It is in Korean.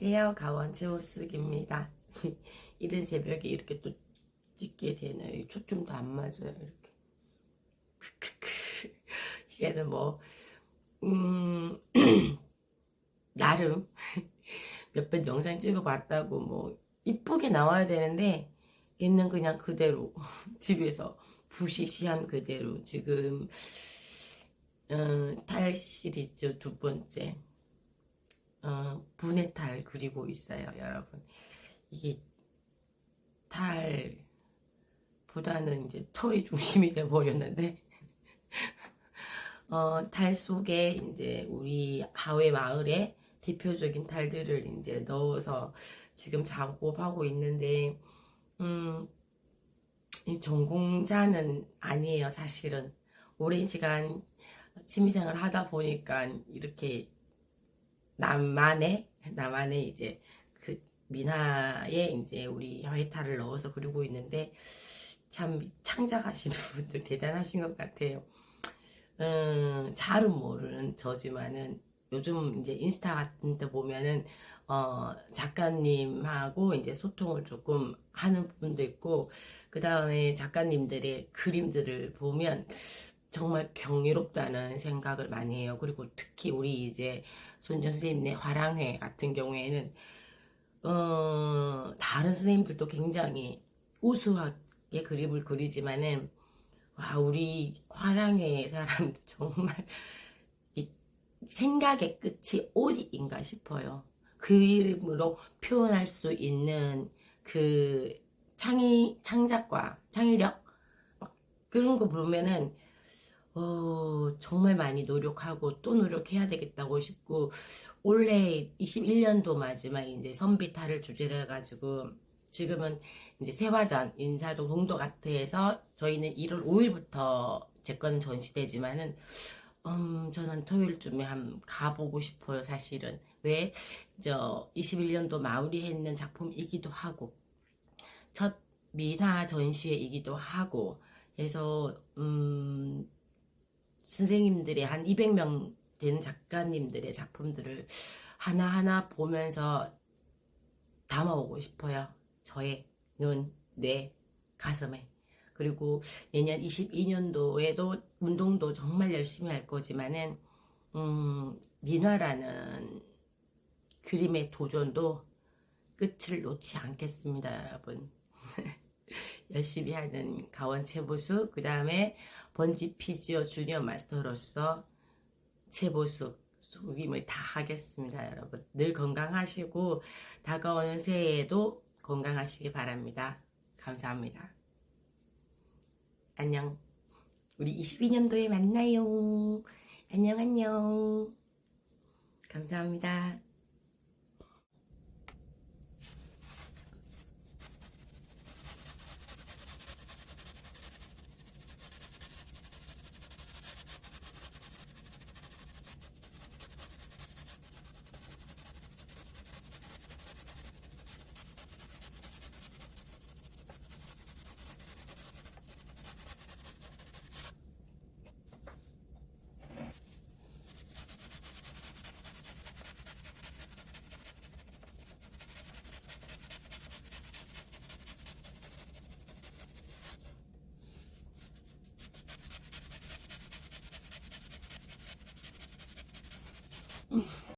안녕하세요. 가원 최호숙입니다. 이른 새벽에 이렇게 또 찍게 되네요. 이 초점도 안 맞아요. 이렇게. 이제는 뭐, 음, 나름 몇 번 영상 찍어봤다고 뭐, 이쁘게 나와야 되는데, 있는 그냥 그대로 집에서 부시시한 그대로 지금 어, 탈 시리즈 두 번째 어, 분해 탈 그리고 있어요, 여러분. 이게 탈보다는 이제 털이 중심이 돼 버렸는데, 어, 탈 속에 이제 우리 하회 마을의 대표적인 탈들을 이제 넣어서 지금 작업하고 있는데, 음, 이 전공자는 아니에요, 사실은. 오랜 시간 취미생활 하다 보니까 이렇게 나만의 나만의 이제 그 민화에 이제 우리 화이타를 넣어서 그리고 있는데 참 창작하시는 분들 대단하신 것 같아요. 음, 잘은 모르는 저지만은 요즘 이제 인스타 같은 데 보면은 어, 작가님하고 이제 소통을 조금 하는 부분도 있고 그 다음에 작가님들의 그림들을 보면 정말 경이롭다는 생각을 많이 해요. 그리고 특히 우리 이제 손전 선생님의 화랑회 같은 경우에는 어, 다른 선생님들도 굉장히 우수하게 그림을 그리지만은 와 우리 화랑회 사람 정말 이 생각의 끝이 어디인가 싶어요. 그 이름으로 표현할 수 있는 그 창의 창작과 창의력 막 그런 거 보면은 어, 정말 많이 노력하고 또 노력해야 되겠다고 싶고 올해 21년도 마지막 이제 선비탈을 주제로 해가지고 지금은 이제 세화전 인사동 동도가트에서 저희는 1월 5일부터 제 거는 전시되지만은 음, 저는 토요일쯤에 한 가보고 싶어요 사실은. 왜? 저 21년도 마무리했는 작품이기도 하고 첫 민화 전시회이기도 하고 해서 음 선생님들의 한 200명 되는 작가님들의 작품들을 하나하나 보면서 담아오고 싶어요. 저의 눈, 뇌, 가슴에. 그리고 내년 22년도에도 운동도 정말 열심히 할 거지만은, 음, 민화라는 그림의 도전도 끝을 놓지 않겠습니다, 여러분. 열심히 하는 가원 최보수, 그 다음에 번지 피지오 주니어 마스터로서 최보수 속임을 다 하겠습니다, 여러분. 늘 건강하시고 다가오는 새해에도 건강하시기 바랍니다. 감사합니다. 안녕. 우리 22년도에 만나요. 안녕, 안녕. 감사합니다.